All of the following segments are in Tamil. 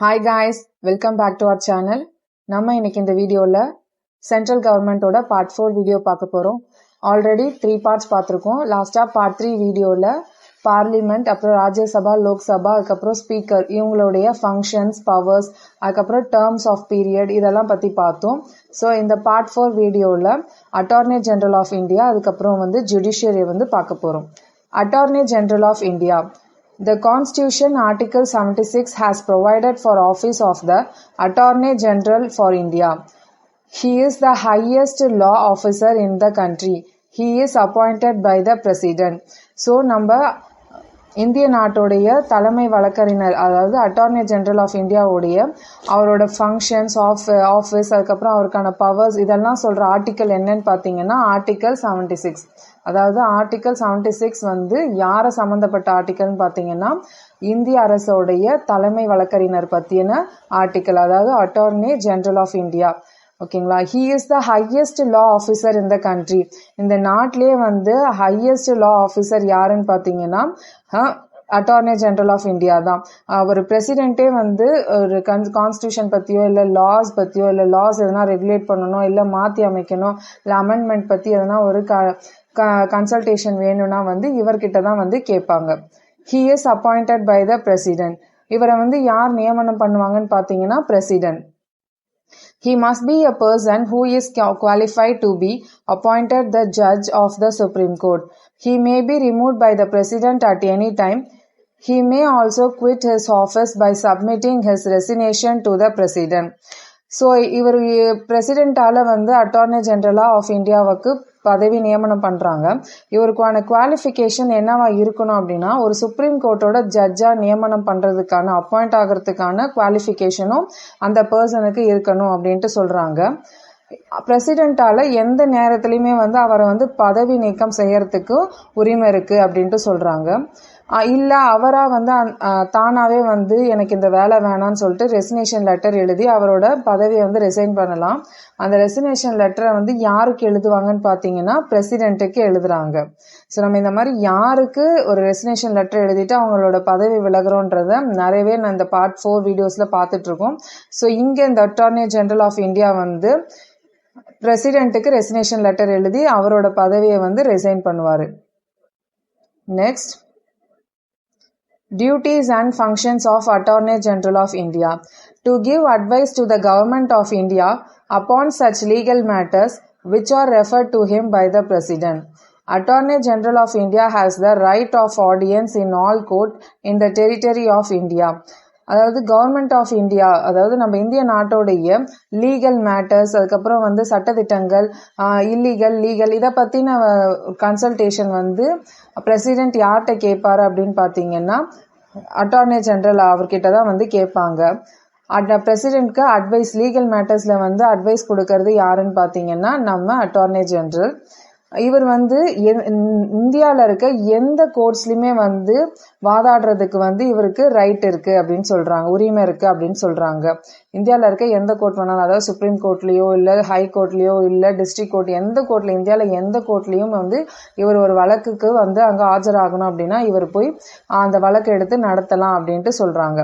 Hi guys welcome back to our channel நம்ம இன்னைக்கு இந்த வீடியோவில் சென்ட்ரல் கவர்மெண்ட்டோட பார்ட் ஃபோர் வீடியோ பார்க்க போகிறோம் ஆல்ரெடி த்ரீ பார்ட்ஸ் பார்த்துருக்கோம். லாஸ்ட்டாக பார்ட் த்ரீ வீடியோவில் பார்லிமெண்ட் அப்புறம் ராஜ்யசபா லோக்சபா அதுக்கப்புறம் ஸ்பீக்கர் இவங்களுடைய ஃபங்க்ஷன்ஸ் பவர்ஸ் அதுக்கப்புறம் டேர்ம்ஸ் ஆஃப் பீரியட் இதெல்லாம் பற்றி பார்த்தோம். ஸோ இந்த பார்ட் ஃபோர் வீடியோவில் அட்டார்னி ஜென்ரல் ஆஃப் இந்தியா அதுக்கப்புறம் வந்து ஜுடிஷியரியை வந்து பார்க்க போகிறோம் attorney general of India The Constitution, Article seventy-six, has provided for office of the Attorney General for India. He is the highest law officer in the country. He is appointed by the President. So, number இந்திய நாட்டுடைய தலைமை வழக்கறிஞர் அதாவது அட்டார்னி ஜெனரல் ஆஃப் இந்தியாவுடைய அவரோட ஃபங்க்ஷன்ஸ் ஆஃப் ஆஃபீஸ் அதுக்கப்புறம் அவருக்கான பவர்ஸ் இதெல்லாம் சொல்கிற ஆர்டிக்கல் என்னன்னு பார்த்தீங்கன்னா ஆர்டிக்கல் செவன்டி சிக்ஸ் அதாவது ஆர்டிக்கல் செவன்டி சிக்ஸ் வந்து யாரை சம்மந்தப்பட்ட ஆர்டிக்கல்னு பார்த்தீங்கன்னா இந்திய அரசோடைய தலைமை வழக்கறிஞர் பற்றின ஆர்டிக்கல் அதாவது அட்டார்னி ஜெனரல் ஆஃப் இந்தியா ஓகேங்களா? He is the highest law officer இந்த கண்ட்ரி இந்த நாட்டிலே வந்து ஹையஸ்ட் லா ஆஃபீஸர் யாருன்னு பார்த்தீங்கன்னா அட்டார்னி ஜெனரல் ஆஃப் இந்தியா தான். ஒரு பிரசிடென்ட்டே வந்து ஒரு கன் கான்ஸ்டியூஷன் பற்றியோ இல்லை லாஸ் பற்றியோ இல்லை லாஸ் எதனா ரெகுலேட் பண்ணணும் இல்லை மாற்றி அமைக்கணும் இல்லை அமெண்ட்மெண்ட் பற்றி எதனா ஒரு க கன்சல்டேஷன் வேணும்னா வந்து இவர்கிட்ட தான் வந்து கேட்பாங்க. He is appointed by the president இவரை வந்து யார் நியமனம் பண்ணுவாங்கன்னு பார்த்தீங்கன்னா president He must be a person who is qualified to be appointed the judge of the Supreme Court. He may be removed by the President at any time. He may also quit his office by submitting his resignation to the President. So இவர் பிரசிடென்ட்டால் வந்து அட்டார்னி ஜெனரலாக ஆஃப் இந்தியாவுக்கு பதவி நியமனம் பண்ணுறாங்க இவருக்கான குவாலிஃபிகேஷன் என்னவா இருக்கணும் அப்படின்னா ஒரு சுப்ரீம் கோர்ட்டோட ஜட்ஜாக நியமனம் பண்ணுறதுக்கான அப்பாயிண்ட் ஆகிறதுக்கான குவாலிஃபிகேஷனும் அந்த பர்சனுக்கு இருக்கணும் அப்படின்ட்டு சொல்கிறாங்க பிரசிடென்ட்டால் எந்த நேரத்துலையுமே வந்து அவரை வந்து பதவி நீக்கம் செய்யறதுக்கு உரிமை இருக்குது அப்படின்ட்டு சொல்கிறாங்க இல்லை அவராக வந்து தானாகவே வந்து எனக்கு இந்த வேலை வேணான்னு சொல்லிட்டு ரெசினேஷன் லெட்டர் எழுதி அவரோட பதவியை வந்து ரிசைன் பண்ணலாம். அந்த ரெசினேஷன் லெட்டரை வந்து யாருக்கு எழுதுவாங்கன்னு பார்த்தீங்கன்னா பிரசிடென்ட்டுக்கு எழுதுறாங்க. ஸோ நம்ம இந்த மாதிரி யாருக்கு ஒரு ரெசினேஷன் லெட்டர் எழுதிட்டு அவங்களோட பதவி விலகிறோன்றத நிறையவே நான் இந்த பார்ட் ஃபோர் வீடியோஸில் பார்த்துட்ருக்கோம். ஸோ இங்கே இந்த அட்டார்னி ஜென்ரல் ஆஃப் இந்தியா வந்து பிரசிடென்ட்டுக்கு ரெசினேஷன் லெட்டர் எழுதி அவரோட பதவியை வந்து ரிசைன் பண்ணுவார். Next Duties and functions of Attorney General of India. To give advice to the Government of India upon such legal matters which are referred to him by the President. Attorney General of India has the right of audience in all court in the territory of India. அதாவது கவர்மெண்ட் ஆஃப் இந்தியா அதாவது நம்ம இந்திய நாட்டோடைய லீகல் மேட்டர்ஸ் அதுக்கப்புறம் வந்து சட்டத்திட்டங்கள் இல்லீகல் லீகல் இதை பற்றின கன்சல்டேஷன் வந்து பிரசிடென்ட் யார்கிட்ட கேட்பாரு அப்படின்னு பார்த்தீங்கன்னா அட்டார்னி ஜென்ரல் அவர்கிட்ட தான் வந்து கேட்பாங்க. அட் பிரசிடென்ட்க்கு அட்வைஸ் லீகல் மேட்டர்ஸில் வந்து அட்வைஸ் கொடுக்கறது யாருன்னு பார்த்தீங்கன்னா நம்ம அட்டார்னி ஜென்ரல் இவர் வந்து இந்தியாவில் இருக்க எந்த கோர்ட்ஸ்லையுமே வந்து வாதாடுறதுக்கு வந்து இவருக்கு ரைட் இருக்குது அப்படின்னு சொல்கிறாங்க உரிமை இருக்குது அப்படின்னு சொல்கிறாங்க இந்தியாவில் இருக்க எந்த கோர்ட் வேணாலும் அதாவது சுப்ரீம் கோர்ட்லேயோ இல்லை ஹை கோர்ட்லேயோ இல்லை டிஸ்ட்ரிக்ட் கோர்ட் எந்த கோர்ட்டில் இந்தியாவில் எந்த கோர்ட்லேயும் வந்து இவர் ஒரு வழக்குக்கு வந்து அங்கே ஆஜராகணும் அப்படின்னா இவர் போய் அந்த வழக்கை எடுத்து நடத்தலாம் அப்படின்ட்டு சொல்கிறாங்க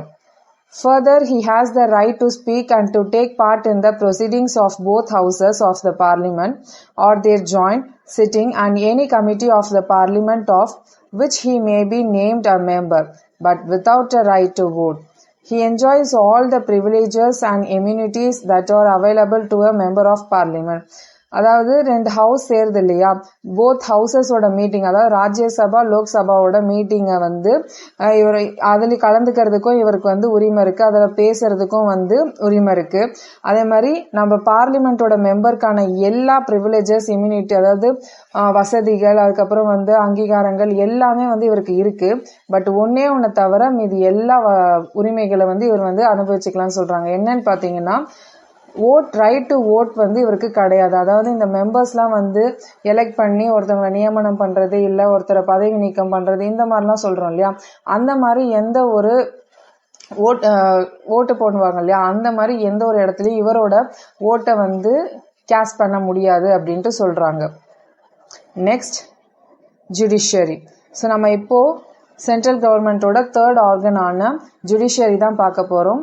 Further, he has the right to speak and to take part in the proceedings of both houses of the parliament or their joint sitting and any committee of the parliament of which he may be named a member, but without a right to vote. He enjoys all the privileges and immunities that are available to a member of parliament. அதாவது ரெண்டு ஹவுஸ் சேருது இல்லையா? போத் ஹவுசஸோட மீட்டிங் அதாவது ராஜ்யசபா லோக்சபாவோட மீட்டிங்கை வந்து இவர் அதில் கலந்துக்கிறதுக்கும் இவருக்கு வந்து உரிமை இருக்குது அதில் பேசுறதுக்கும் வந்து உரிமை இருக்குது அதே மாதிரி நம்ம பார்லிமெண்ட்டோட மெம்பருக்கான எல்லா ப்ரிவிலேஜஸ் இம்யூனிட்டி அதாவது வசதிகள் அதுக்கப்புறம் வந்து அங்கீகாரங்கள் எல்லாமே வந்து இவருக்கு இருக்குது பட் ஒன்றே ஒன்று தவிர மீது எல்லா உரிமைகளை வந்து இவர் வந்து அனுபவிச்சுக்கலாம்னு சொல்கிறாங்க என்னன்னு பார்த்தீங்கன்னா ஓட் ரைட் டு ஓட் வந்து இவருக்கு கிடையாது. அதாவது இந்த மெம்பர்ஸ்லாம் வந்து எலெக்ட் பண்ணி ஒருத்தவங்க நியமனம் பண்ணுறது இல்லை ஒருத்தரை பதவி நீக்கம் பண்ணுறது இந்த மாதிரிலாம் சொல்கிறோம் இல்லையா? அந்த மாதிரி எந்த ஒரு ஓட் ஓட்டு போடுவாங்க இல்லையா? அந்த மாதிரி எந்த ஒரு இடத்துலையும் இவரோட ஓட்டை வந்து கேஸ் பண்ண முடியாது அப்படின்ட்டு சொல்கிறாங்க நெக்ஸ்ட் ஜுடிஷியரி ஸோ நம்ம இப்போது சென்ட்ரல் கவர்மெண்ட்டோட தேர்ட் ஆர்கனான ஜுடிஷியரி தான் பார்க்க போகிறோம்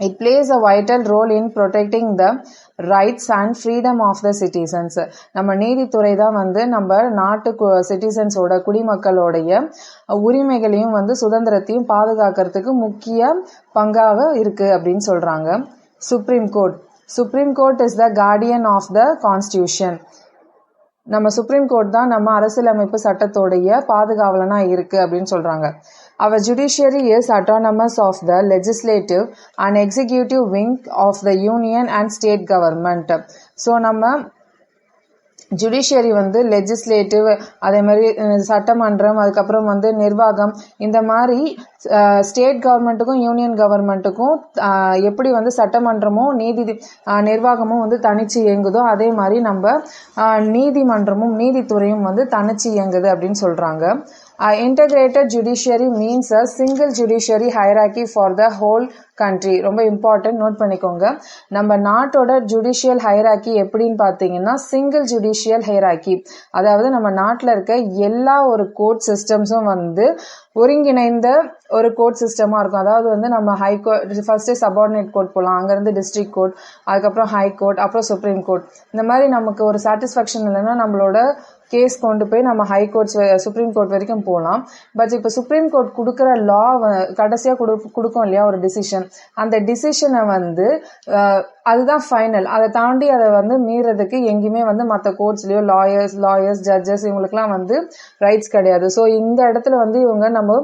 It plays a vital role in protecting the rights and freedom of the citizens நம்ம நீதித்துறை தான் வந்து நம்ம நாட்டு சிட்டிசன்ஸோட குடிமக்களோடைய உரிமைகளையும் வந்து சுதந்திரத்தையும் பாதுகாக்கிறதுக்கு முக்கிய பங்காக இருக்கு அப்படின்னு சொல்றாங்க. Supreme court supreme court is the guardian of the constitution நம்ம சுப்ரீம் கோர்ட் தான் நம்ம அரசியலமைப்பு சட்டத்தோடைய பாதுகாவலனா இருக்கு அப்படின்னு சொல்றாங்க. Our judiciary is autonomous of the legislative and executive wing of the union and state government so நம்ம ஜுடிஷியரி வந்து லெஜிஸ்லேட்டிவ் அதே மாதிரி சட்டமன்றம் அதுக்கப்புறம் வந்து நிர்வாகம் இந்த மாதிரி ஸ்டேட் கவர்மெண்ட்டுக்கும் யூனியன் கவர்மெண்ட்டுக்கும் எப்படி வந்து சட்டமன்றமும் நீதி நிர்வாகமும் வந்து தனிச்சு இயங்குதோ அதே மாதிரி நம்ம நீதிமன்றமும் நீதித்துறையும் வந்து தனிச்சு இயங்குது அப்படின்னு சொல்கிறாங்க சொல்றாங்க integrated judiciary means a single judiciary hierarchy for the whole country ரொம்ப இம்பார்ட்டன்ட் நோட் பண்ணிக்கோங்க. நம்ம நாட்டோட ஜுடிஷியல் ஹைராக்கி எப்படின்னு பார்த்தீங்கன்னா சிங்கிள் ஜுடிஷியல் ஹைராக்கி அதாவது நம்ம நாட்டில் இருக்க எல்லா ஒரு கோர்ட் சிஸ்டம்ஸும் வந்து ஒருங்கிணைந்த ஒரு கோர்ட் சிஸ்டமாக இருக்கும். அதாவது வந்து நம்ம high court first subordinate court போகலாம் அங்கேருந்து டிஸ்ட்ரிக்ட் கோர்ட் அதுக்கப்புறம் ஹை கோர்ட் அப்புறம் சுப்ரீம் கோர்ட் இந்த மாதிரி நமக்கு ஒரு சாட்டிஸ்ஃபேக்ஷன் இல்லைன்னா நம்மளோட கேஸ் கொண்டு போய் நம்ம ஹை கோர்ட்ஸ் சுப்ரீம் கோர்ட் வரைக்கும் போகலாம் பட் இப்போ சுப்ரீம் கோர்ட் கொடுக்குற லா கடைசியாக கொடு கொடுக்கும் இல்லையா ஒரு டிசிஷன் அந்த டிசிஷனை வந்து அதுதான் ஃபைனல் அதை தாண்டி அதை வந்து மீறதுக்கு எங்கேயுமே வந்து மற்ற கோர்ட்ஸ்லேயோ லாயர்ஸ் லாயர்ஸ் ஜட்ஜஸ் இவங்களுக்குலாம் வந்து ரைட்ஸ் கிடையாது. ஸோ இந்த இடத்துல வந்து இவங்க நம்ம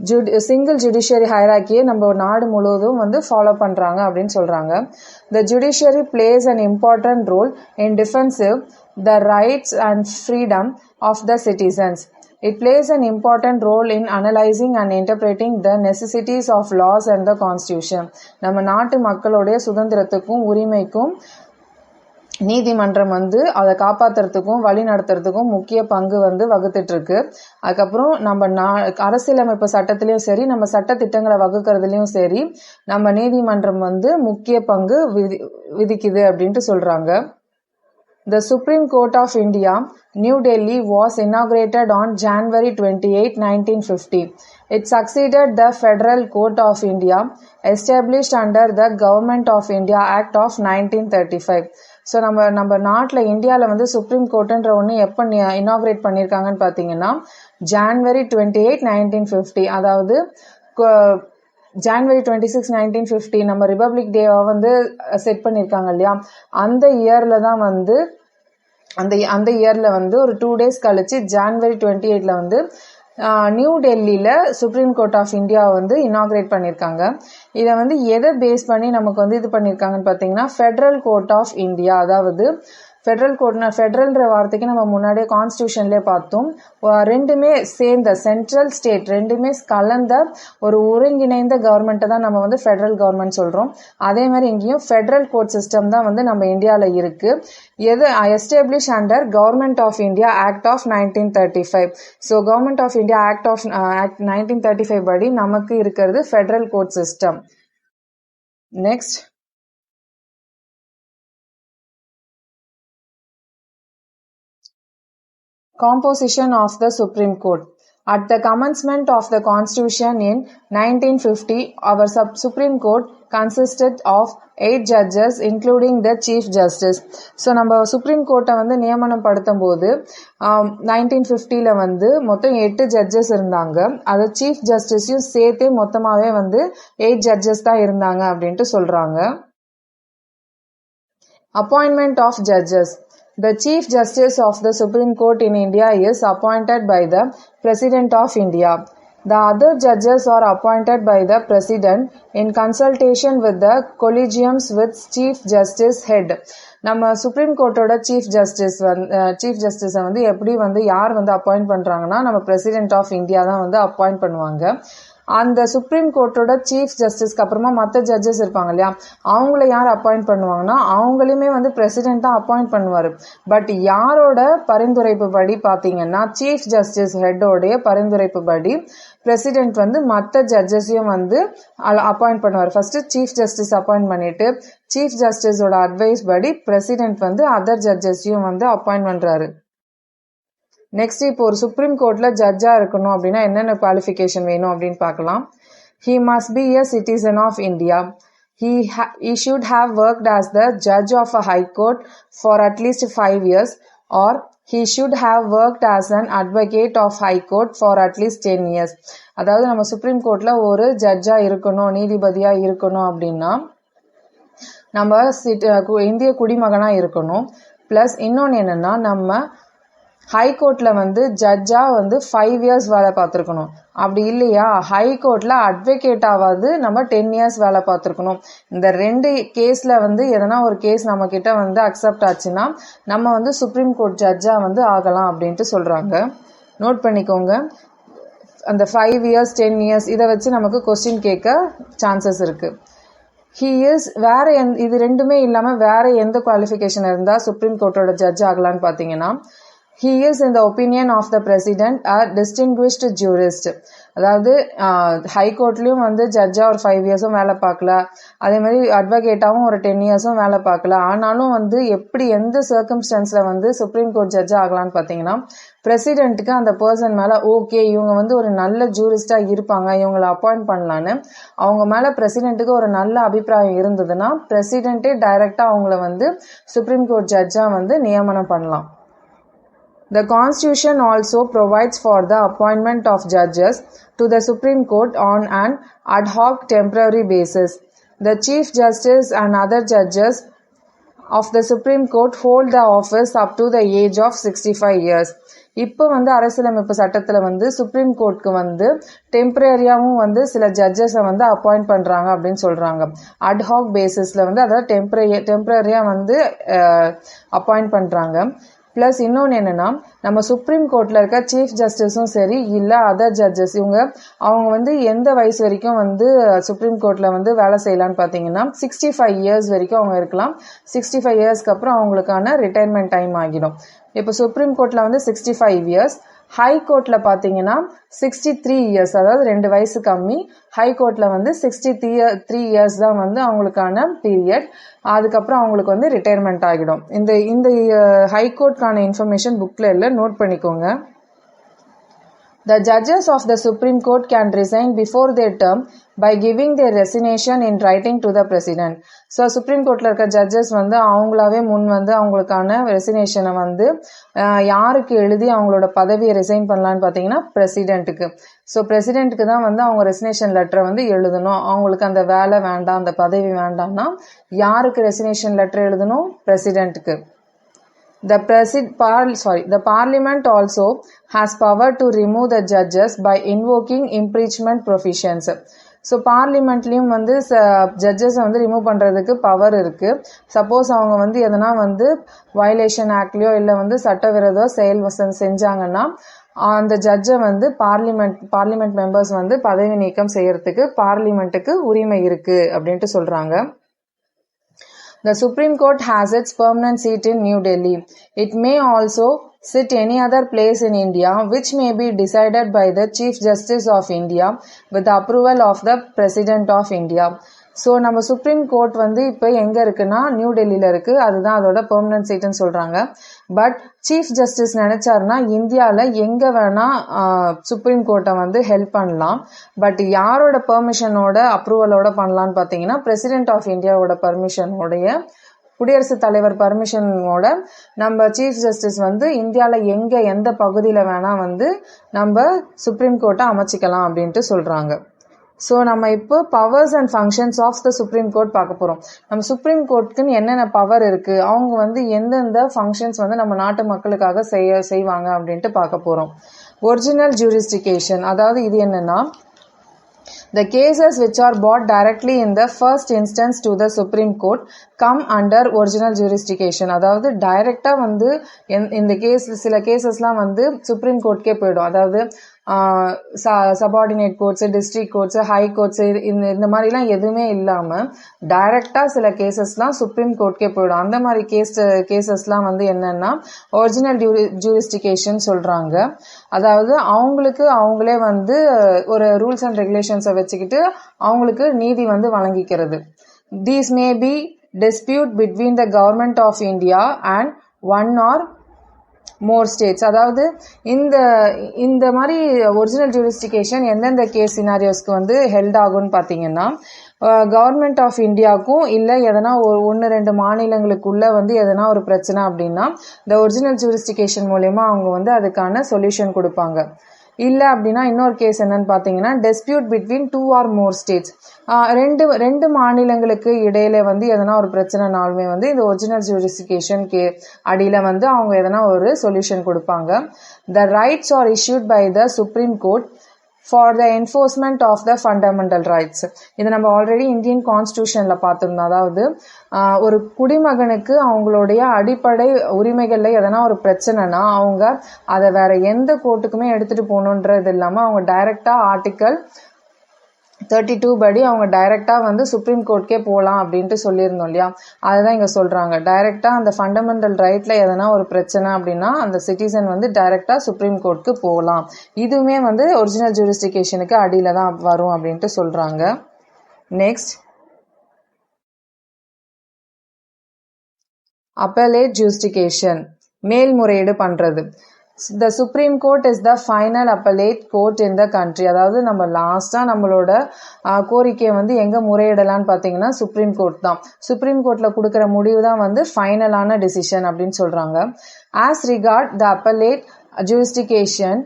ஜுடி சிங்கிள் ஜுடிஷியரி ஹைராக்கியை நம்ம நாடு முழுவதும் வந்து ஃபாலோ பண்ணுறாங்க அப்படின்னு சொல்கிறாங்க the judiciary plays an important role in defensive the rights and freedom of the citizens It plays an important role in analyzing and interpreting the necessities of laws and the constitution. நம்ம நாட்டு மக்களுடைய சுதந்திரத்துக்கும் உரிமைக்கும் நீதிமன்றம் வந்து அதை காப்பாத்துறதுக்கும் வழி நடத்துறதுக்கும் முக்கிய பங்கு வந்து வகுத்துட்ருக்கு அதுக்கப்புறம் நம்ம நா அரசியலமைப்பு சட்டத்திலையும் சரி நம்ம சட்ட திட்டங்களை வகுக்கிறதுலையும் சரி நம்ம நீதிமன்றம் வந்து முக்கிய பங்கு விதி விதிக்குது அப்படின்ட்டு சொல்கிறாங்க The Supreme Court of India, New Delhi, was inaugurated on January 28, 1950. It succeeded the Federal Court of India, established under the Government of India Act of 1935. So நம்ம நம்ம நாட்டில் இந்தியாவில் வந்து சுப்ரீம் கோர்ட்டுன்ற ஒன்று எப்போ இனாக்ரேட் பண்ணியிருக்காங்கன்னு பார்த்தீங்கன்னா January twenty eight nineteen fifty அதாவது January twenty six nineteen fifty நம்ம ரிபப்ளிக் டேவாக வந்து செட் பண்ணியிருக்காங்க இல்லையா? அந்த இயரில் தான் வந்து அந்த அந்த இயரில் வந்து ஒரு டூ டேஸ் கழிச்சு ஜான்வரி டுவெண்ட்டி எயிட்டில் வந்து நியூ டெல்லியில் சுப்ரீம் கோர்ட் ஆஃப் இந்தியா வந்து இனாக்ரேட் பண்ணியிருக்காங்க இதை வந்து எதை பேஸ் பண்ணி நமக்கு வந்து இது பண்ணியிருக்காங்கன்னு பார்த்தீங்கன்னா ஃபெட்ரல் கோர்ட் ஆஃப் இந்தியா அதாவது ஃபெட்ரல் கோர்ட்னா ஃபெட்ரல்ன்ற வார்த்தைக்கு நம்ம முன்னாடியே கான்ஸ்டியூஷன்லேயே பார்த்தோம். ரெண்டுமே சேர்ந்த சென்ட்ரல் ஸ்டேட் ரெண்டுமே கலந்த ஒரு ஒருங்கிணைந்த கவர்மெண்ட்டை தான் நம்ம வந்து ஃபெட்ரல் கவர்மெண்ட் சொல்கிறோம் அதே மாதிரி இங்கேயும் ஃபெட்ரல் கோர்ட் சிஸ்டம் தான் வந்து நம்ம இந்தியாவில் இருக்குது எது establish under government of India act of nineteen thirty five so government of India act of act nineteen thirty five படி நமக்கு இருக்கிறது federal court system next Composition of the Supreme Court At the commencement of the Constitution in 1950, our Supreme Court consisted of eight judges including the chief justice so நம்ம சுப்ரீம் கோர்ட்டை வந்து நியமனம் படுத்தும் போது நைன்டீன் ஃபிஃப்டியில் வந்து மொத்தம் எட்டு ஜட்ஜஸ் இருந்தாங்க அது சீஃப் ஜஸ்டிஸையும் சேர்த்தே மொத்தமாகவே வந்து எயிட் ஜட்ஜஸ் தான் இருந்தாங்க அப்படின்ட்டு சொல்கிறாங்க appointment of judges The Chief Justice of the Supreme Court in India is appointed by the President of India. The other judges are appointed by the President in consultation with the collegiums with Chief Justice Head. நம்ம சுப்ரீம் கோர்ட்டோட சீஃப் ஜஸ்டிஸ் வந்து சீஃப் ஜஸ்டிஸை வந்து எப்படி வந்து யார் வந்து அப்பாயிண்ட் பண்ணுறாங்கன்னா நம்ம பிரசிடென்ட் ஆஃப் இந்தியா தான் வந்து அப்பாயிண்ட் பண்ணுவாங்க அந்த சுப்ரீம் கோர்ட்டோட சீஃப் ஜஸ்டிஸ்க்கு அப்புறமா மற்ற ஜட்ஜஸ் இருப்பாங்க இல்லையா? அவங்கள யார் அப்பாயிண்ட் பண்ணுவாங்கன்னா அவங்களையுமே வந்து பிரசிடென்ட் தான் அப்பாயிண்ட் பண்ணுவார். பட் யாரோட பரிந்துரைப்பு படி பார்த்தீங்கன்னா சீஃப் ஜஸ்டிஸ் ஹெட்டோடைய பரிந்துரைப்பு படி பிரசிடென்ட் வந்து மற்ற ஜட்ஜஸையும் வந்து அப்பாயிண்ட் பண்ணுவார். ஃபர்ஸ்ட் சீஃப் ஜஸ்டிஸ் அப்பாயிண்ட் பண்ணிட்டு சீஃப் ஜஸ்டிஸோட அட்வைஸ் படி பிரசிடென்ட் வந்து அதர் ஜட்ஜஸையும் வந்து அப்பாயிண்ட் பண்ணுறாரு நெக்ஸ்ட் இப்போ ஒரு சுப்ரீம் கோர்ட்ல ஜட்ஜா இருக்கணும் அப்படின்னா என்னென்ன குவாலிஃபிகேஷன் வேணும் அப்படின்னு பார்க்கலாம். He must be a citizen of India he ha- he should have worked as the judge of a high court for at least 5 years or he should have worked as an advocate of high court for at least 10 years. அதாவது நம்ம சுப்ரீம் கோர்ட்ல ஒரு ஜட்ஜா இருக்கணும் நீதிபதியா இருக்கணும் அப்படின்னா நம்ம கு- இந்திய குடிமகனா இருக்கணும். ப்ளஸ் இன்னொன்று என்னன்னா நம்ம ஹை வந்து ஜட்ஜாக வந்து ஃபைவ் இயர்ஸ் வேலை பார்த்துருக்கணும். அப்படி இல்லையா? ஹை அட்வொகேட்டாவது நம்ம டென் இயர்ஸ் வேலை பார்த்துருக்கணும். இந்த ரெண்டு கேஸில் வந்து எதனா ஒரு கேஸ் நம்மக்கிட்ட வந்து அக்செப்ட் ஆச்சுன்னா நம்ம வந்து சுப்ரீம் கோர்ட் ஜட்ஜாக வந்து ஆகலாம் அப்படின்ட்டு சொல்கிறாங்க நோட் பண்ணிக்கோங்க. அந்த ஃபைவ் இயர்ஸ் டென் இயர்ஸ் இதை வச்சு நமக்கு கொஸ்டின் கேட்க சான்சஸ் இருக்குது ஹீ இஸ் வேற எந் இது ரெண்டுமே இல்லாமல் வேற எந்த குவாலிஃபிகேஷன் இருந்தால் சுப்ரீம் கோர்ட்டோட ஜட்ஜ் ஆகலான்னு பார்த்தீங்கன்னா he is in the opinion of the president a distinguished jurist அதாவது ஹை கோர்ட்லேயும் வந்து ஜட்ஜாக ஒரு ஃபைவ் இயர்ஸும் வேலை பார்க்கல. அதே மாதிரி அட்வொகேட்டாகவும் ஒரு டென் இயர்ஸும் வேலை பார்க்கல. ஆனாலும் வந்து எப்படி எந்த சர்க்கம்ஸ்டன்ஸில் வந்து சுப்ரீம் கோர்ட் ஜட்ஜாக ஆகலான்னு பார்த்தீங்கன்னா பிரசிடென்ட்டுக்கு அந்த பர்சன் மேலே ஓகே இவங்க வந்து ஒரு நல்ல ஜூரிஸ்டாக இருப்பாங்க இவங்களை அப்பாயிண்ட் பண்ணலான்னு. அவங்க மேலே பிரசிடென்ட்டுக்கு ஒரு நல்ல அபிப்பிராயம் இருந்ததுன்னா பிரசிடென்ட்டே டைரெக்டாக அவங்கள வந்து சுப்ரீம் கோர்ட் ஜட்ஜாக வந்து நியமனம் பண்ணலாம். The Constitution also provides for the appointment of judges to the Supreme Court on an ad hoc temporary basis. The Chief Justice and other judges of the Supreme Court hold the office up to the age of 65 years. இப்போ வந்து அரசியலமைப்பு சட்டத்தில் வந்து சுப்ரீம் கோர்ட்க்கு வந்து டெம்பரரியாகவும் வந்து சில ஜட்ஜஸை வந்து அப்பாயிண்ட் பண்ணுறாங்க அப்படின்னு சொல்கிறாங்க அட்ஹாக் பேசிஸில் வந்து அதாவது டெம்பரரி டெம்பரரியாக வந்து அப்பாயிண்ட் பண்ணுறாங்க ப்ளஸ் இன்னொன்று என்னென்னா நம்ம சுப்ரீம் கோர்ட்டில் இருக்க சீஃப் ஜஸ்டிஸும் சரி இல்லை அதர் ஜட்ஜஸ் இவங்க அவங்க வந்து எந்த வயசு வரைக்கும் வந்து சுப்ரீம் கோர்ட்டில் வந்து வேலை செய்யலான்னு பார்த்தீங்கன்னா சிக்ஸ்டி ஃபைவ் இயர்ஸ் வரைக்கும் அவங்க இருக்கலாம். சிக்ஸ்டி ஃபைவ் இயர்ஸ்க்கு அப்புறம் அவங்களுக்கான ரிட்டையர்மெண்ட் டைம் ஆகிடும். இப்போ சுப்ரீம் கோர்ட்டில் வந்து சிக்ஸ்டி ஃபைவ் இயர்ஸ் ஹை கோர்ட்டில் பார்த்தீங்கன்னா சிக்ஸ்டி த்ரீ இயர்ஸ் அதாவது ரெண்டு வயசு கம்மி. ஹை கோர்ட்டில் வந்து சிக்ஸ்டி த்ரீ த்ரீ இயர்ஸ் தான் வந்து அவங்களுக்கான பீரியட் அதுக்கப்புறம் அவங்களுக்கு வந்து ரிட்டையர்மெண்ட் ஆகிடும். இந்த இந்த ஹை கோர்ட்கான இன்ஃபர்மேஷன் புக்கில் இல்லை நோட் பண்ணிக்கோங்க. The judges of the Supreme Court can resign before their term by giving their resignation in writing to the president. So supreme கோர்ட்டில் இருக்க ஜட்ஜஸ் வந்து அவங்களாவே முன் வந்து அவங்களுக்கான ரெசினேஷனை வந்து யாருக்கு எழுதி அவங்களோட பதவியை ரிசைன் பண்ணலான்னு பார்த்தீங்கன்னா பிரசிடென்ட்டுக்கு ஸோ பிரசிடென்ட்டுக்கு தான் வந்து அவங்க ரெசினேஷன் லெட்டரை வந்து எழுதணும். அவங்களுக்கு அந்த வேலை வேண்டாம் அந்த பதவி வேண்டாம்னா யாருக்கு ரெசினேஷன் லெட்டர் எழுதணும்? பிரசிடென்ட்டுக்கு The presid par sorry the parliament also has power to remove the judges by invoking impeachment provisions. So பார்லிமெண்ட்லேயும் வந்து ச ஜட்ஜஸை வந்து ரிமூவ் பண்ணுறதுக்கு பவர் இருக்குது சப்போஸ் அவங்க வந்து எதனா வந்து வயலேஷன் ஆக்ட்லேயோ இல்லை வந்து சட்டவிரோதோ செயல் செஞ்சாங்கன்னா அந்த ஜட்ஜை வந்து பார்லிமெண்ட் பார்லிமெண்ட் மெம்பர்ஸ் வந்து பதவி நீக்கம் செய்கிறதுக்கு பார்லிமெண்ட்டுக்கு உரிமை இருக்குது அப்படின்ட்டு சொல்கிறாங்க The Supreme Court has its permanent seat in New Delhi. It may also sit any other place in India which may be decided by the Chief Justice of India with the approval of the President of India. So நம்ம சுப்ரீம் கோர்ட் வந்து இப்போ எங்கே இருக்குன்னா நியூ டெல்லியில் இருக்குது அதுதான் அதோட பெர்மனன்ட் சீட்டுன்னு சொல்கிறாங்க பட் சீஃப் ஜஸ்டிஸ் நினச்சாருன்னா இந்தியாவில் எங்கே வேணால் சுப்ரீம் கோர்ட்டை வந்து ஹெல்ப் பண்ணலாம். பட் யாரோட பெர்மிஷனோட அப்ரூவலோட பண்ணலான்னு பார்த்தீங்கன்னா பிரசிடென்ட் ஆஃப் இந்தியாவோட பர்மிஷனோடைய குடியரசுத் தலைவர் பர்மிஷனோட நம்ம சீஃப் ஜஸ்டிஸ் வந்து இந்தியாவில் எங்கே எந்த பகுதியில் வேணால் வந்து நம்ம சுப்ரீம் கோர்ட்டை அமைச்சிக்கலாம் அப்படின்ட்டு சொல்கிறாங்க ஸோ நம்ம இப்போ powers and functions of the supreme court பார்க்க போகிறோம் நம்ம சுப்ரீம் கோர்ட்டுக்குன்னு என்னென்ன பவர் இருக்குது அவங்க வந்து எந்தெந்த ஃபங்க்ஷன்ஸ் வந்து நம்ம நாட்டு மக்களுக்காக செய்ய செய்வாங்க அப்படின்ட்டு பார்க்க போகிறோம் ஒரிஜினல் ஜூரிஸ்டிகேஷன் அதாவது இது என்னென்னா The cases which are brought directly in the first instance to the Supreme Court come under original jurisdiction. அதாவது டைரெக்டாக வந்து எந்- இந்த கேஸ் சில கேசஸ்லாம் வந்து சுப்ரீம் கோர்ட்கே போயிடும். அதாவது subordinate courts district courts high courts இந்த இந்த மாதிரிலாம் எதுவுமே இல்லாமல் டைரெக்டாக சில கேசஸ்லாம் சுப்ரீம் கோர்ட்கே போயிடும். அந்த மாதிரி கேஸ் கேசஸ்லாம் வந்து என்னென்னா ஒரிஜினல் ஜூரிஸ்டிகேஷன் சொல்கிறாங்க அதாவது அவங்களுக்கு அவங்களே வந்து ஒரு ரூல்ஸ் அண்ட் ரெகுலேஷன்ஸை வச்சுக்கிட்டு அவங்களுக்கு நீதி வந்து வழங்கிக்கிறது. These may be dispute between the Government of India and one or more states அதாவது இந்த இந்த மாதிரி ஒரிஜினல் ஜூரிஸ்டிகேஷன் எந்தெந்த கேஸ் சினாரியோஸ்க்கு வந்து ஹெல்ட் ஆகும்னு பார்த்தீங்கன்னா கவர்மெண்ட் ஆஃப் இந்தியாவுக்கும் இல்லை எதனா ஒரு ஒன்று ரெண்டு மாநிலங்களுக்குள்ளே வந்து எதனா ஒரு பிரச்சனை அப்படின்னா இந்த ஒரிஜினல் ஜூரிஸ்டிகேஷன் மூலயமா அவங்க வந்து அதுக்கான சொல்யூஷன் கொடுப்பாங்க. இல்லை அப்படின்னா இன்னொரு கேஸ் என்னன்னு பார்த்தீங்கன்னா dispute between two or more states ரெண்டு ரெண்டு மாநிலங்களுக்கு இடையில வந்து எதனா ஒரு பிரச்சனைனாலுமே வந்து இந்த ஒரிஜினல் ஜூரிசிகேஷன் கே அடியில் வந்து அவங்க எதனா ஒரு சொல்யூஷன் கொடுப்பாங்க. The rights are issued by the supreme court for the enforcement of the fundamental rights இதை நம்ம ஆல்ரெடி இந்தியன் கான்ஸ்டியூஷனில் பார்த்துருந்தோம். அதாவது ஒரு குடிமகனுக்கு அவங்களுடைய அடிப்படை உரிமைகளில் எதனா ஒரு பிரச்சனைனா அவங்க அதை வேற எந்த கோர்ட்டுக்குமே எடுத்துகிட்டு போகணுன்றது இல்லாமல் அவங்க டைரெக்டாக ஆர்டிக்கல் தேர்ட்டி டூ படி அவங்க டைரெக்டாக வந்து சுப்ரீம் கோர்ட்கே போகலாம் அப்படின்ட்டு சொல்லியிருந்தோம் இல்லையா? அதுதான் இங்கே சொல்கிறாங்க டைரெக்டாக அந்த ஃபண்டமெண்டல் ரைட்டில் எதனா ஒரு பிரச்சனை அப்படின்னா அந்த சிட்டிசன் வந்து டைரெக்டாக சுப்ரீம் கோர்ட்க்கு போகலாம். இதுவுமே வந்து ஒரிஜினல் ஜூரிஸ்டிகேஷனுக்கு அடியில் தான் வரும் அப்படின்ட்டு சொல்கிறாங்க நெக்ஸ்ட் அப்பலேட் ஜூஸ்டிகேஷன் மேல்முறையீடு பண்ணுறது the supreme court is the final appellate court in the country அதாவது நம்ம லாஸ்ட்டாக நம்மளோட கோரிக்கையை வந்து எங்கே முறையிடலான்னு பார்த்தீங்கன்னா சுப்ரீம் கோர்ட் தான். சுப்ரீம் கோர்ட்டில் கொடுக்குற முடிவு தான் வந்து ஃபைனலான டிசிஷன் அப்படின்னு சொல்கிறாங்க as regard the appellate jurisdiction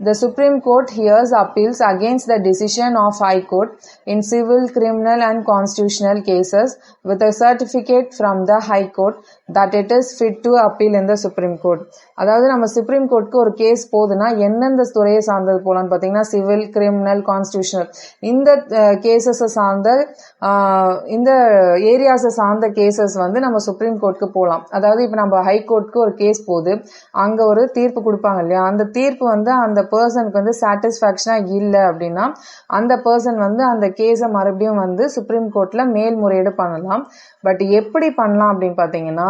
The Supreme Court hears appeals against the decision of High Court in civil, criminal and constitutional cases with a certificate from the High Court that it is fit to appeal in the court அதாவது நம்ம சுப்ரீம் கோர்ட்க்கு ஒரு கேஸ் போகுதுன்னா எந்தெந்த துறையை சார்ந்தது போகலான்னு பார்த்தீங்கன்னா சிவில் கிரிமினல் கான்ஸ்டியூஷனல் இந்த கேசஸை சார்ந்த இந்த ஏரியாஸை சார்ந்த கேசஸ் வந்து நம்ம சுப்ரீம் கோர்ட்க்கு போகலாம் அதாவது இப்போ நம்ம ஹை கோர்ட்க்கு ஒரு கேஸ் போகுது. அங்கே ஒரு தீர்ப்பு கொடுப்பாங்க இல்லையா? அந்த தீர்ப்பு வந்து அந்த பர்சனுக்கு வந்து சாட்டிஸ்ஃபேக்ஷனாக இல்லை அப்படின்னா அந்த பர்சன் வந்து அந்த கேஸை மறுபடியும் வந்து சுப்ரீம் கோர்ட்டில் மேல்முறையீடு பண்ணலாம். பட் எப்படி பண்ணலாம் அப்படின்னு பார்த்தீங்கன்னா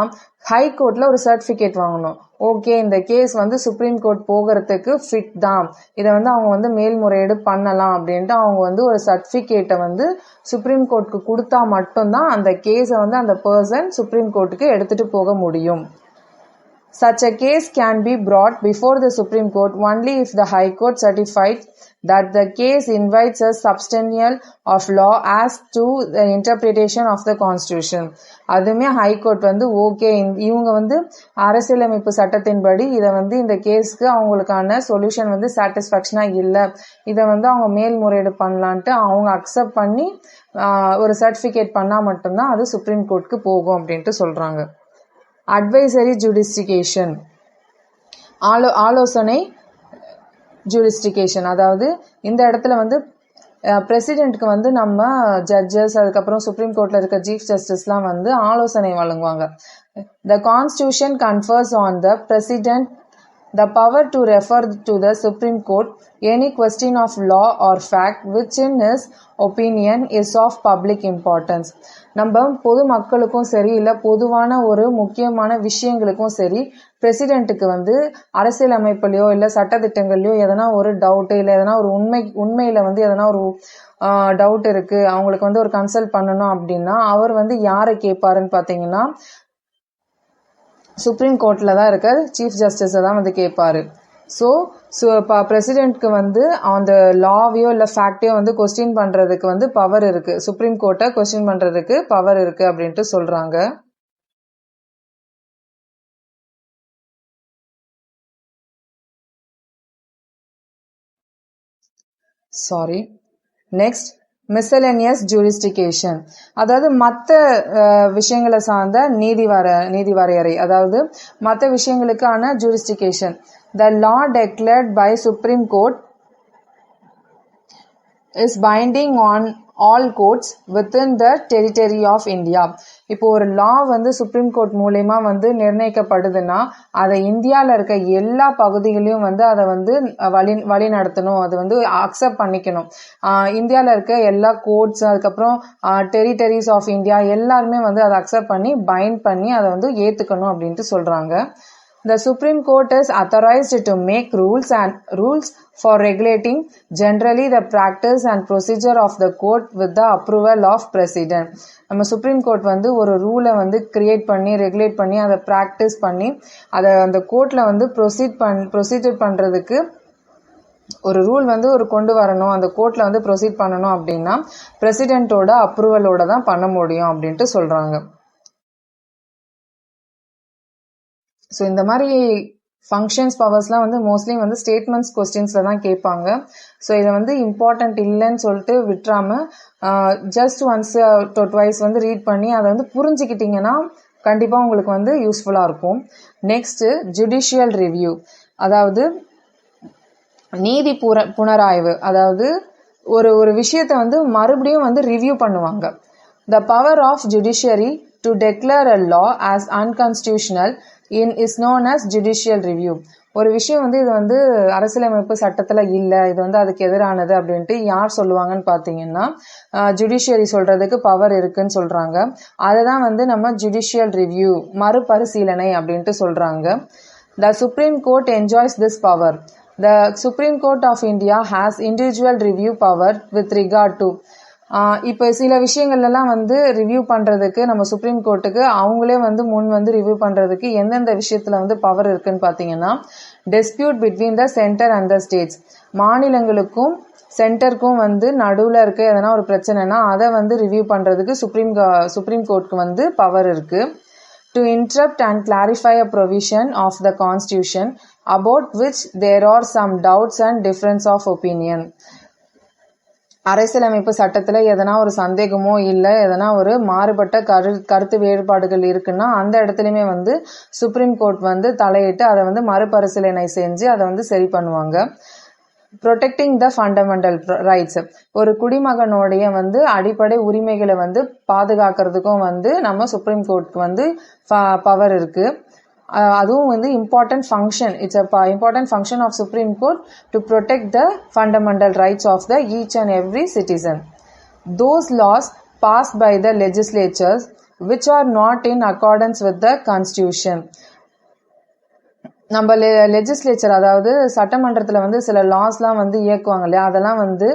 ஹை கோர்ட்டில் ஒரு சர்டிஃபிகேட் வாங்கணும். ஓகே இந்த கேஸ் வந்து சுப்ரீம் கோர்ட் போகிறதுக்கு ஃபிட் தான். இதை வந்து அவங்க வந்து மேல்முறையீடு பண்ணலாம் அப்படின்ட்டு அவங்க வந்து ஒரு சர்டிஃபிகேட்டை வந்து சுப்ரீம் கோர்ட்டுக்கு கொடுத்தா மட்டும்தான் அந்த கேஸை வந்து அந்த பர்சன் சுப்ரீம் கோர்ட்டுக்கு எடுத்துகிட்டு போக முடியும். Such a case can be brought before the Supreme Court only if the High Court certified that the case invites a substantial of law as to the interpretation of the Constitution. அதுவுமே ஹைகோர்ட் வந்து ஓகே இவங்க வந்து அரசியலமைப்பு சட்டத்தின்படி இதை வந்து இந்த கேஸ்க்கு அவங்களுக்கான சொல்யூஷன் வந்து சாட்டிஸ்ஃபேக்ஷனாக இல்லை. இதை வந்து அவங்க மேல்முறையீடு பண்ணலான்ட்டு அவங்க அக்செப்ட் பண்ணி ஒரு சர்டிஃபிகேட் பண்ணால் மட்டும்தான் அது சுப்ரீம் கோர்ட்டுக்கு போகும் அப்படின்ட்டு சொல்கிறாங்க அட்வைசரி ஜுடிஸ்டிகேஷன் ஆலோ ஆலோசனை ஜூரிஸ்டிகேஷன் அதாவது இந்த இடத்துல வந்து பிரசிடெண்ட்க்கு வந்து நம்ம ஜட்ஜஸ் அதுக்கப்புறம் சுப்ரீம் கோர்ட்டில் இருக்க சீஃப் ஜஸ்டிஸ்லாம் வந்து ஆலோசனை வழங்குவாங்க. The constitution confers on the president the power to refer to the Supreme Court any question of law or fact which in his opinion is of public importance. நம்ம பொது மக்களுக்கும் சரி இல்லை பொதுவான ஒரு முக்கியமான விஷயங்களுக்கும் சரி பிரசிடெண்ட்டுக்கு வந்து அரசியல் அமைப்புலையோ இல்லை சட்டத்திட்டங்கள்லையோ எதனா ஒரு டவுட்டு இல்லை எதனா ஒரு உண்மை உண்மையில் வந்து எதனா ஒரு டவுட் இருக்குது அவங்களுக்கு வந்து ஒரு கன்சல்ட் பண்ணணும் அப்படின்னா அவர் வந்து யாரை கேட்பாருன்னு பார்த்தீங்கன்னா சுப்ரீம் கோர்ட்டில் தான் இருக்க சீஃப் ஜஸ்டிஸை தான் வந்து கேட்பாரு ஸோ ஸோ இப்போ பிரசிடெண்ட்க்கு வந்து அந்த லாவையோ இல்லை ஃபேக்டையோ வந்து கொஸ்டின் பண்ணுறதுக்கு வந்து பவர் இருக்குது சுப்ரீம் கோர்ட்டை கொஸ்டின் பண்ணுறதுக்கு பவர் இருக்குது அப்படின்ட்டு சொல்கிறாங்க சாரி நெக்ஸ்ட் மிசலேனியஸ் ஜூரிஸ்டிகேஷன் அதாவது மற்ற விஷயங்களை சார்ந்த நீதி வர நீதி வரையறை. அதாவது மற்ற விஷயங்களுக்கான jurisdiction the law declared by supreme court is binding on all courts within the territory of India இப்போ ஒரு லா வந்து சுப்ரீம் கோர்ட் மூலயமா வந்து நிர்ணயிக்கப்படுதுன்னா அதை இந்தியாவில் இருக்க எல்லா பகுதிகளையும் வந்து அதை வந்து வழி வழி நடத்தணும். அது வந்து அக்செப்ட் பண்ணிக்கணும். இந்தியாவில் இருக்க எல்லா கோர்ட்ஸ் அதுக்கப்புறம் டெரிட்டரிஸ் ஆஃப் இந்தியா எல்லாருமே வந்து அதை அக்செப்ட் பண்ணி பைண்ட் பண்ணி அதை வந்து ஏற்றுக்கணும் அப்படின்ட்டு சொல்கிறாங்க The Supreme Court is authorized to make rules and rules for regulating generally the practice and procedure of the court with the approval of president. நம்ம சுப்ரீம் கோர்ட் வந்து ஒரு ரூலை வந்து கிரியேட் பண்ணி ரெகுலேட் பண்ணி அதை ப்ராக்டிஸ் பண்ணி அதை அந்த கோர்ட்டில் வந்து ப்ரொசீட் பண் ப்ரொசீஜர் பண்ணுறதுக்கு ஒரு ரூல் வந்து ஒரு கொண்டு வரணும் அந்த கோர்ட்டில் வந்து ப்ரொசீட் பண்ணணும் அப்படின்னா பிரசிடென்ட்டோட அப்ரூவலோட தான் பண்ண முடியும் அப்படின்ட்டு சொல்கிறாங்க ஸோ இந்த மாதிரி ஃபங்க்ஷன்ஸ் பவர்ஸ்லாம் வந்து மோஸ்ட்லி வந்து ஸ்டேட்மெண்ட்ஸ் கொஸ்டின்ஸில் தான் கேட்பாங்க. ஸோ இதை வந்து இம்பார்ட்டண்ட் இல்லைன்னு சொல்லிட்டு விட்டுறாம ஜஸ்ட் ஒன்ஸ் ட்வைஸ் வந்து ரீட் பண்ணி அதை வந்து புரிஞ்சுக்கிட்டிங்கன்னா கண்டிப்பாக உங்களுக்கு வந்து யூஸ்ஃபுல்லாக இருக்கும். நெக்ஸ்ட்டு ஜுடிஷியல் ரிவ்யூ அதாவது நீதி புற புனராய்வு. அதாவது ஒரு ஒரு விஷயத்தை வந்து மறுபடியும் வந்து ரிவ்யூ பண்ணுவாங்க. The power of judiciary to declare a law as unconstitutional in is known as judicial review ஒரு விஷயம் வந்து இது வந்து அரசியலமைப்பு சட்டத்தில் இல்லை இது வந்து அதுக்கு எதிரானது அப்படின்ட்டு யார் சொல்லுவாங்கன்னு பார்த்தீங்கன்னா ஜுடிஷியரி சொல்கிறதுக்கு பவர் இருக்குன்னு சொல்கிறாங்க அதை தான் வந்து நம்ம ஜுடிஷியல் ரிவ்யூ மறுபரிசீலனை அப்படின்ட்டு சொல்கிறாங்க the supreme court enjoys this power the supreme court of India has individual review power with regard to இப்போ சில விஷயங்கள்லாம் வந்து ரிவ்யூ பண்ணுறதுக்கு நம்ம சுப்ரீம் கோர்ட்டுக்கு அவங்களே வந்து முன் வந்து ரிவ்யூ பண்ணுறதுக்கு எந்தெந்த விஷயத்தில் வந்து பவர் இருக்குன்னு பார்த்தீங்கன்னா dispute between the centre and the states மாநிலங்களுக்கும் சென்டருக்கும் வந்து நடுவில் இருக்க எதனா ஒரு பிரச்சனைனா அதை வந்து ரிவ்யூ பண்ணுறதுக்கு சுப்ரீம் சுப்ரீம் கோர்ட்டுக்கு வந்து பவர் இருக்குது to interrupt and clarify a provision of the constitution about which there are some doubts and difference of opinion அரசியலமைப்பு சட்டத்தில் எதனா ஒரு சந்தேகமோ இல்லை எதனா ஒரு மாறுபட்ட கரு கருத்து வேறுபாடுகள் இருக்குன்னா அந்த இடத்துலையுமே வந்து சுப்ரீம் கோர்ட் வந்து தலையிட்டு அதை வந்து மறுபரிசீலனை செஞ்சு அதை வந்து சரி பண்ணுவாங்க. ப்ரொடெக்டிங் த ஃபண்டமெண்டல் ரைட்ஸ் ஒரு குடிமகனுடைய வந்து அடிப்படை உரிமைகளை வந்து பாதுகாக்கிறதுக்கும் வந்து நம்ம சுப்ரீம் கோர்ட்க்கு வந்து பவர் இருக்குது அதுவும் வந்து important function it's a important function of supreme court to protect the fundamental rights of the each and every citizen those laws pass by the legislatures which are not in accordance with the constitution நம்ம லெ லெஜிஸ்லேச்சர் அதாவது சட்டமன்றத்தில் வந்து சில லாஸ்லாம் வந்து இயக்குவாங்க இல்லையா? அதெல்லாம் வந்து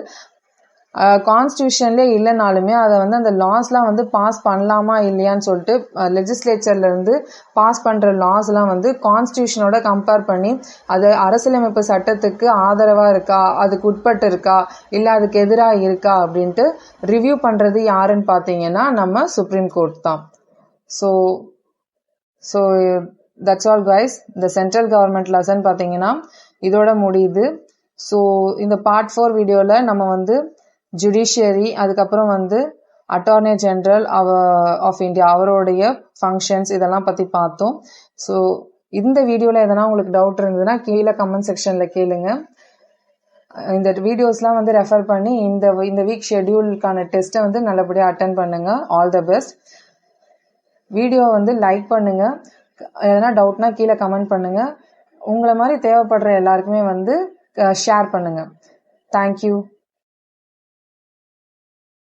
கான்ஸ்டியூஷன்லேயே இல்லைனாலுமே அதை வந்து அந்த லாஸ்லாம் வந்து பாஸ் பண்ணலாமா இல்லையான்னு சொல்லிட்டு லெஜிஸ்லேச்சர்லேருந்து பாஸ் பண்ணுற லாஸ்லாம் வந்து கான்ஸ்டியூஷனோட கம்பேர் பண்ணி அது அரசியலமைப்பு சட்டத்துக்கு ஆதரவாக இருக்கா அதுக்கு உட்பட்டு இருக்கா இல்லை அதுக்கு எதிராக இருக்கா அப்படின்ட்டு ரிவ்யூ பண்ணுறது யாருன்னு பார்த்தீங்கன்னா நம்ம சுப்ரீம் கோர்ட் தான். So so that's all guys இந்த சென்ட்ரல் கவர்மெண்ட் லெசன் பார்த்தீங்கன்னா இதோட முடியுது. ஸோ இந்த பார்ட் ஃபோர் வீடியோவில் நம்ம வந்து ஜுடிஷியரி அதுக்கப்புறம் வந்து அட்டார்னி ஜென்ரல் அவ ஆஃப் இந்தியா அவருடைய ஃபங்க்ஷன்ஸ் இதெல்லாம் பற்றி பார்த்தோம். ஸோ இந்த வீடியோவில் எதனா உங்களுக்கு டவுட் இருந்ததுன்னா கீழே கமெண்ட் செக்ஷனில் கேளுங்க. இந்த வீடியோஸ்லாம் வந்து ரெஃபர் பண்ணி இந்த இந்த வீக் ஷெட்யூலுக்கான டெஸ்ட்டை வந்து நல்லபடியாக அட்டன் பண்ணுங்கள் ஆல் த பெஸ்ட் வீடியோ வந்து லைக் பண்ணுங்கள் எதனா டவுட்னா கீழே கமெண்ட் பண்ணுங்கள் உங்களை மாதிரி தேவைப்படுற எல்லாருக்குமே வந்து ஷேர் பண்ணுங்கள் தேங்க்யூ